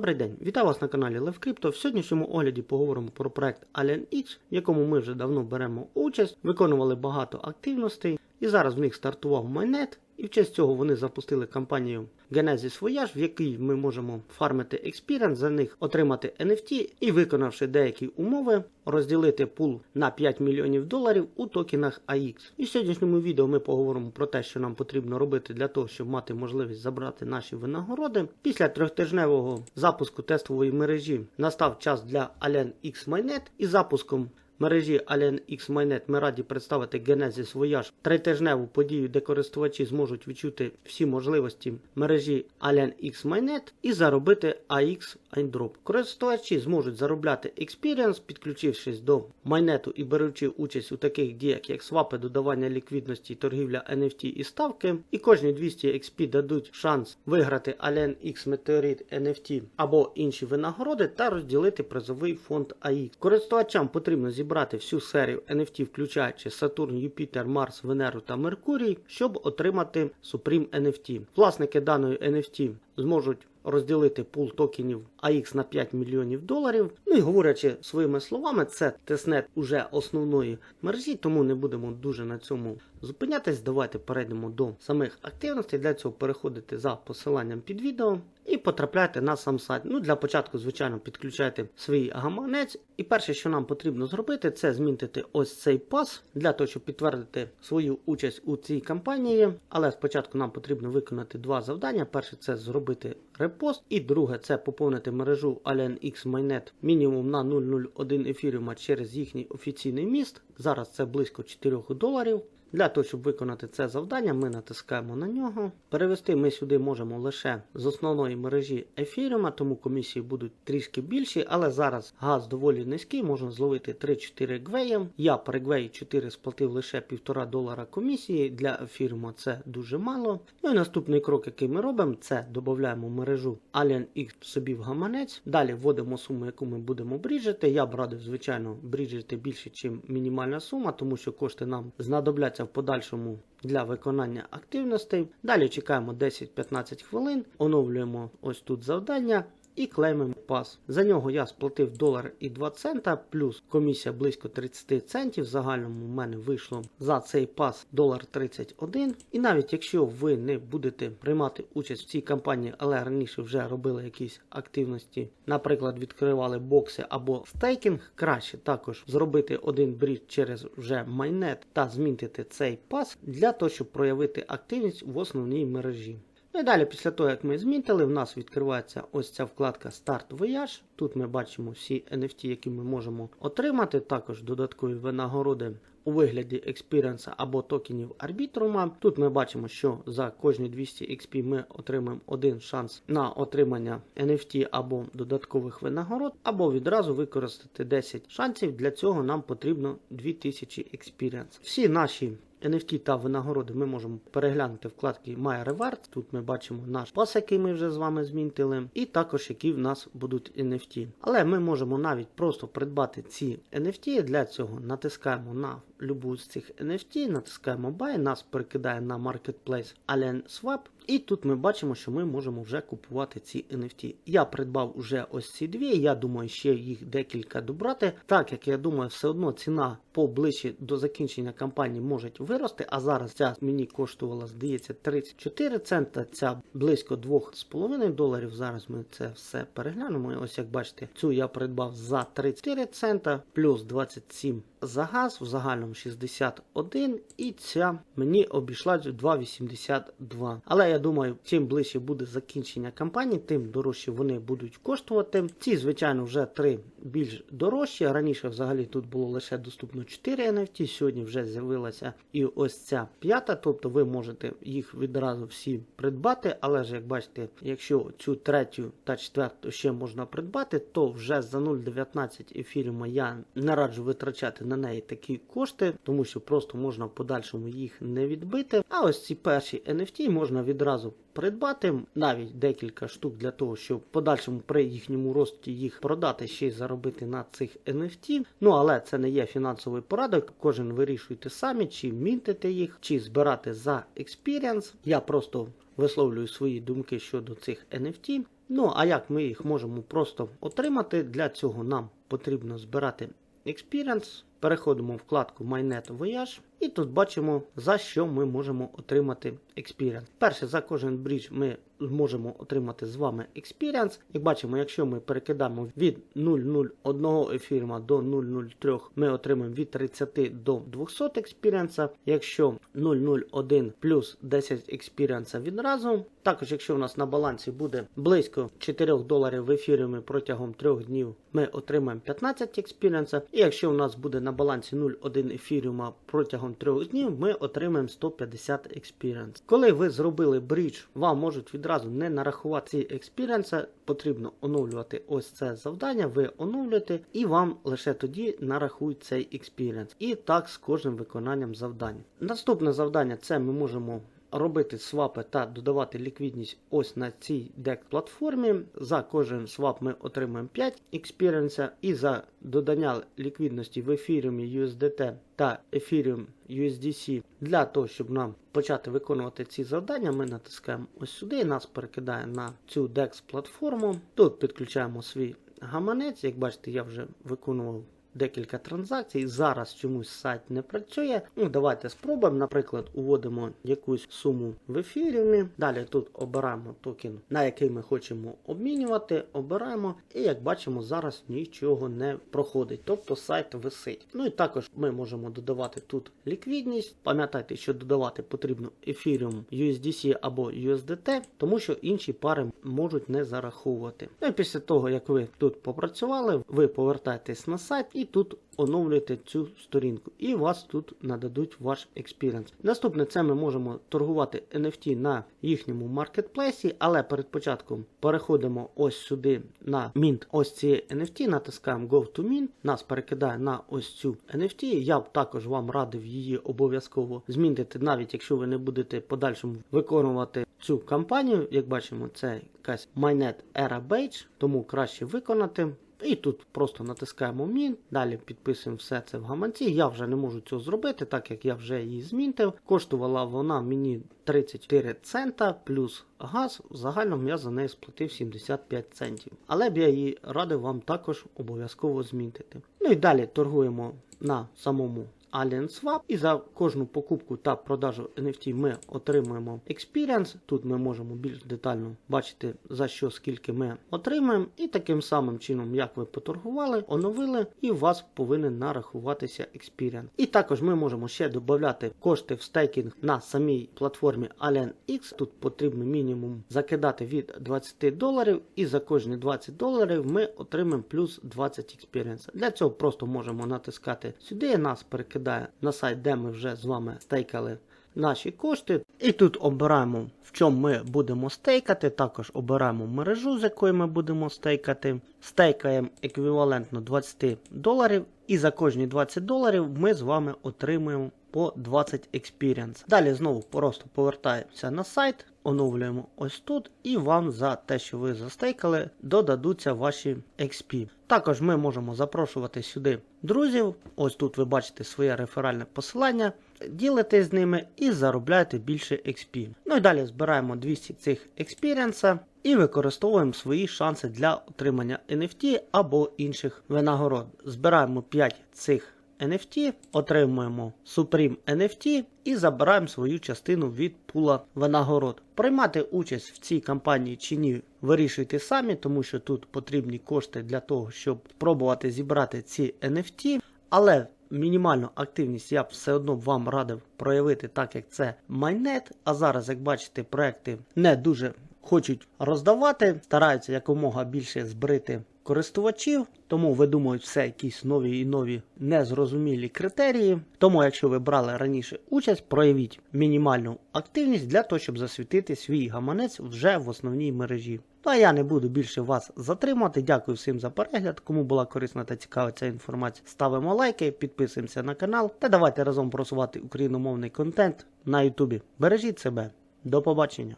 Добрий день, вітаю вас на каналі LevCrypto. В сьогоднішньому огляді поговоримо про проект Alien X, в якому ми вже давно беремо участь, виконували багато активностей, і зараз в них стартував майнет. І в честь цього вони запустили кампанію Genesis Voyage, в якій ми можемо фармити експіріенс, за них отримати NFT і, виконавши деякі умови, розділити пул на 5 мільйонів доларів у токенах AX. І в сьогоднішньому відео ми поговоримо про те, що нам потрібно робити для того, щоб мати можливість забрати наші винагороди. Після трьохтижневого запуску тестової мережі настав час для Alien X Mainnet і запуском мережі Alien X Mainnet ми раді представити Genesis Voyage тритижневу подію, де користувачі зможуть відчути всі можливості мережі Alien X Mainnet і заробити AX Airdrop. Користувачі зможуть заробляти Experience, підключившись до майнету і беручи участь у таких діях, як свапи, додавання ліквідності, торгівля NFT і ставки. І кожні 200 XP дадуть шанс виграти Alien X Meteorite NFT або інші винагороди та розділити призовий фонд AX. Користувачам потрібно зібрати всю серію NFT, включаючи Сатурн, Юпітер, Марс, Венеру та Меркурій, щоб отримати Supreme NFT. Власники даної NFT зможуть розділити пул токенів AX на 5 мільйонів доларів. Ну і говорячи своїми словами, це тестнет уже основної мережі, тому не будемо дуже на цьому зупинятись. Давайте перейдемо до самих активностей. Для цього переходите за посиланням під відео і потрапляйте на сам сайт. Ну для початку, звичайно, підключайте свій гаманець. І перше, що нам потрібно зробити, це змінити ось цей пас для того, щоб підтвердити свою участь у цій кампанії. Але спочатку нам потрібно виконати два завдання. Перше це зробити репост, і друге це поповнити мережу AlienX Mainnet мінімум на 0,01 ефіріума через їхній офіційний міст. Зараз це близько 4 доларів. Для того, щоб виконати це завдання, ми натискаємо на нього. Перевести ми сюди можемо лише з основної мережі ефіріума, тому комісії будуть трішки більші, але зараз газ доволі низький, можна зловити 3-4 гвеї. Я при гвеї 4 сплатив лише 1,5 долара комісії. Для ефіріума це дуже мало. Ну і наступний крок, який ми робимо, це додаємо мережу Alien X собі в гаманець. Далі вводимо суму, яку ми будемо бріджити. Я б радив, звичайно, бріджити більше, ніж мінімальна сума, тому що кошти нам знадобляться в подальшому для виконання активностей. Далі чекаємо 10-15 хвилин, оновлюємо ось тут завдання. І клеймимо пас. За нього я сплатив долар і 2 цента, плюс комісія близько 30 центів. В загальному в мене вийшло за цей пас долар 31. І навіть якщо ви не будете приймати участь в цій кампанії, але раніше вже робили якісь активності, наприклад, відкривали бокси або стейкінг, краще також зробити один брід через вже майнет та змінити цей пас для того, щоб проявити активність в основній мережі. Ну і далі, після того, як ми змінтили, в нас відкривається ось ця вкладка Старт Voyage. Тут ми бачимо всі NFT, які ми можемо отримати, також додаткові винагороди у вигляді експіріенса або токенів арбітрума. Тут ми бачимо, що за кожні 200 XP ми отримаємо один шанс на отримання NFT або додаткових винагород, або відразу використати 10 шансів. Для цього нам потрібно 2000 експіріенс. Всі наші NFT та винагороди ми можемо переглянути вкладки My Reward. Тут ми бачимо наш пас, який ми вже з вами змінтили, і також які в нас будуть NFT. Але ми можемо навіть просто придбати ці NFT. Для цього натискаємо на любу з цих NFT, натискаємо Buy, нас перекидає на Marketplace Alien Swap. І тут ми бачимо, що ми можемо вже купувати ці NFT. Я придбав уже ось ці дві. Я думаю, ще їх декілька добрати. Так як я думаю, все одно ціна поближче до закінчення кампанії може вирости. А зараз ця мені коштувала, здається, 34 цента. Ця близько 2,5 доларів. Зараз ми це все переглянемо. Ось як бачите, цю я придбав за 34 цента, плюс 27 за газ, в загальному 61. І ця мені обійшлась 2,82. Але я думаю, чим ближче буде закінчення кампанії, тим дорожче вони будуть коштувати. Ці, звичайно, вже три більш дорожчі. Раніше взагалі тут було лише доступно 4 NFT, сьогодні вже з'явилася і ось ця п'ята, тобто ви можете їх відразу всі придбати. Але ж, як бачите, якщо цю третю та четверту ще можна придбати, то вже за 0,19 ефіріума я не раджу витрачати на неї такі кошти, тому що просто можна в подальшому їх не відбити. А ось ці перші NFT можна відразу придбати навіть декілька штук для того, щоб в подальшому при їхньому рості їх продати ще й заробити на цих NFT. Ну але це не є фінансовий порадок. Кожен вирішуйте самі, чи мінтити їх, чи збирати за експіріанс. Я просто висловлюю свої думки щодо цих NFT. Ну а як ми їх можемо просто отримати? Для цього нам потрібно збирати Experience. Переходимо в вкладку MyNet Voyage і тут бачимо, за що ми можемо отримати Experience. Перше, за кожен брідж ми зможемо отримати з вами Experience. Як бачимо, якщо ми перекидаємо від 0,01 ефірма до 0,03, ми отримаємо від 30 до 200 Experience. Якщо 0,01 плюс 10 Experience відразу. Також, якщо у нас на балансі буде близько 4 доларів в ефірі протягом 3 днів, ми отримаємо 15 Experience. І якщо у нас буде на балансі 0,1 ефіріума протягом 3 днів, ми отримаємо 150 Experience. Коли ви зробили брідж, вам можуть відразу не нарахувати ці Experience, потрібно оновлювати ось це завдання, ви оновлюєте, і вам лише тоді нарахують цей Experience. І так з кожним виконанням завдань. Наступне завдання це ми можемо робити свапи та додавати ліквідність ось на цій DEX платформі. За кожен свап ми отримуємо 5 experience і за додання ліквідності в Ethereum USDT та Ethereum USDC для того, щоб нам почати виконувати ці завдання, ми натискаємо ось сюди і нас перекидає на цю DEX платформу. Тут підключаємо свій гаманець. Як бачите, я вже виконував декілька транзакцій. Зараз чомусь сайт не працює. Ну, Давайте спробуємо. Наприклад, уводимо якусь суму в ефіріумі. Далі тут обираємо токен, на який ми хочемо обмінювати. Обираємо, і як бачимо, зараз нічого не проходить. Тобто сайт висить. Ну і також ми можемо додавати тут ліквідність. Пам'ятайте, що додавати потрібно Ethereum USDC або USDT, тому що інші пари можуть не зараховувати. Ну і після того, як ви тут попрацювали, ви повертаєтесь на сайт і тут оновлюєте цю сторінку. І вас тут нададуть ваш експіріенс. Наступне це ми можемо торгувати NFT на їхньому маркетплейсі, але перед початком переходимо ось сюди на Mint ось цієї NFT, натискаємо Go to Mint, нас перекидає на ось цю NFT. Я б також вам радив її обов'язково змінити, навіть якщо ви не будете подальшому виконувати цю кампанію. Як бачимо, це якась Mainnet Era Badge, тому краще виконати. І тут просто натискаємо Мін, далі підписуємо все це в гаманці. Я вже не можу цього зробити, так як я вже її змінтив. Коштувала вона мені 34 цента плюс газ. Загально я за неї сплатив 75 центів. Але б я її радив вам також обов'язково змінтити. Ну і далі торгуємо на самому Alien Swap. І за кожну покупку та продажу NFT ми отримуємо Experience. Тут ми можемо більш детально бачити, за що скільки ми отримаємо. І таким самим чином, як ви поторгували, оновили, і у вас повинен нарахуватися Experience. І також ми можемо ще додати кошти в стейкінг на самій платформі Alien X. Тут потрібно мінімум закидати від 20 доларів, і за кожні 20 доларів ми отримаємо плюс 20 Experience. Для цього просто можемо натискати сюди, нас перекидає на сайт, де ми вже з вами стейкали наші кошти. І тут обираємо, в чому ми будемо стейкати. Також обираємо мережу, з якою ми будемо стейкати. Стейкаємо еквівалентно 20 доларів. І за кожні 20 доларів ми з вами отримуємо по 20 experience. Далі знову просто повертаємося на сайт, оновлюємо ось тут, і вам за те, що ви застейкали, додадуться ваші XP. Також ми можемо запрошувати сюди друзів. Ось тут ви бачите своє реферальне посилання, ділитесь з ними і заробляєте більше XP. Ну і далі збираємо 200 цих експіріенса і використовуємо свої шанси для отримання NFT або інших винагород. Збираємо 5 цих NFT, отримуємо Supreme NFT і забираємо свою частину від пула винагород. Приймати участь в цій кампанії чи ні, вирішуйте самі, тому що тут потрібні кошти для того, щоб спробувати зібрати ці NFT, але мінімальну активність я б все одно вам радив проявити, так як це майнет. А зараз, як бачите, проекти не дуже хочуть роздавати, стараються якомога більше збрити користувачів, тому видумують все якісь нові і нові незрозумілі критерії. Тому, якщо ви брали раніше участь, проявіть мінімальну активність для того, щоб засвітити свій гаманець вже в основній мережі. Ну а я не буду більше вас затримати. Дякую всім за перегляд. Кому була корисна та цікава ця інформація, ставимо лайки, підписуємося на канал та давайте разом просувати україномовний контент на Ютубі. Бережіть себе, до побачення.